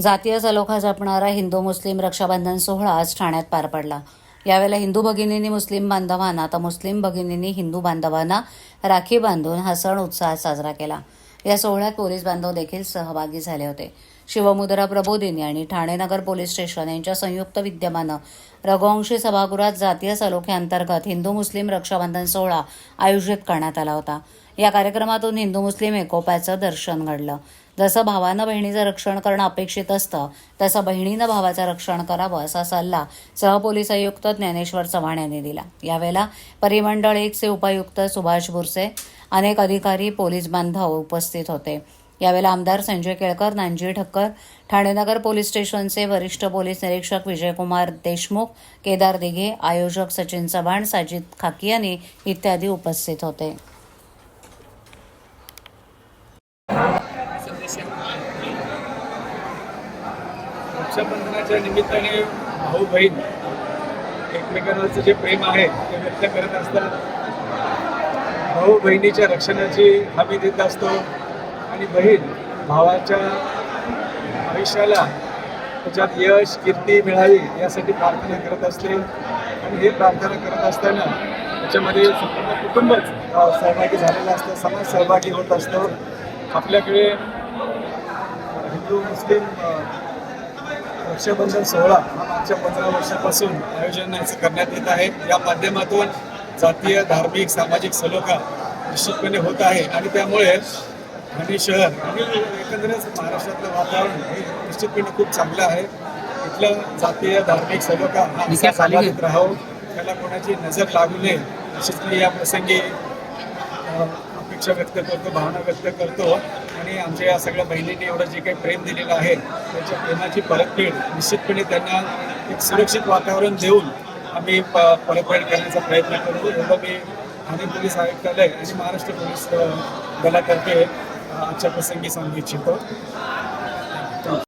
जातीय सलोखा जपणारा हिंदू मुस्लिम रक्षाबंधन सोहळा आज ठाण्यात पार पडला. यावेळेला हिंदू भगिनींनी मुस्लिम बांधवांना तर मुस्लिम भगिनींनी हिंदू बांधवांना राखी बांधून हा सण उत्साहात साजरा केला. या सोहळ्यात पोलीस बांधव देखील सहभागी झाले होते. शिवमुद्रा प्रबोधिनी आणि ठाणे नगर पोलीस स्टेशन यांच्या संयुक्त विद्यमानं रघुवंशी सभागृहात जातीय सलोख्याअंतर्गत हिंदू मुस्लिम रक्षाबंधन सोहळा आयोजित करण्यात आला होता. या कार्यक्रमातून हिंदू मुस्लिम एकोप्याचं दर्शन घडलं. जसं भावानं बहिणीचं रक्षण करणं अपेक्षित असतं तसं बहिणीनं भावाचं रक्षण करावं असा सल्ला सहपोलीस आयुक्त ज्ञानेश्वर चव्हाण यांनी दिला. यावेळेला परिमंडळ एकचे उपायुक्त सुभाष बुरसे अनेक अधिकारी पोलीस बांधव उपस्थित होते. यावेळेला आमदार संजय केळकर नांजी ठक्कर ठाणेनगर पोलीस स्टेशनचे वरिष्ठ पोलीस निरीक्षक विजयकुमार देशमुख केदार दिघे आयोजक सचिन चव्हाण साजिद खाकियानी इत्यादी उपस्थित होते. रक्षाबंधनाच्या निमित्ताने भाऊ बहीण एकमेकांवरचं जे प्रेम आहे ते व्यक्त करत असतात. भाऊ बहिणीच्या रक्षणाची हमी देत असतो आणि बहीण भावाच्या आयुष्याला त्याच्यात यश कीर्ती मिळावी यासाठी प्रार्थना करत असते. आणि हे प्रार्थना करत असताना त्याच्यामध्ये संपूर्ण कुटुंबच सहभागी झालेलं असतं समाज सहभागी होत असतो. आपल्याकडे हिंदू मुस्लिम रक्षाबंधन सोहळा हा मागच्या पंधरा वर्षापासून आयोजन करण्यात येत आहे. या माध्यमातून जातीय धार्मिक सामाजिक सलोखा निश्चितपणे होत आहे आणि त्यामुळे ठाणे शहर आणि एकंदरच महाराष्ट्रातलं वातावरण हे निश्चितपणे खूप चांगलं आहे. इथलं जातीय धार्मिक सलोखा हा संवादित राहावं त्याला कोणाची नजर लागू नये. मी या प्रसंगी शुभेच्छा व्यक्त करतो भावना व्यक्त करतो. आणि आमच्या या सगळ्या बहिणींनी एवढं जे काही प्रेम दिलेलं आहे त्याच्या प्रेमाची परतफेड निश्चितपणे त्यांना एक सुरक्षित वातावरण देऊन आम्ही प परतफेड करण्याचा प्रयत्न करतो. एवढं मी ठाणे पोलीस आयुक्तालय आणि महाराष्ट्र पोलीस दलातर्फे आजच्या प्रसंगी सांगू इच्छितो.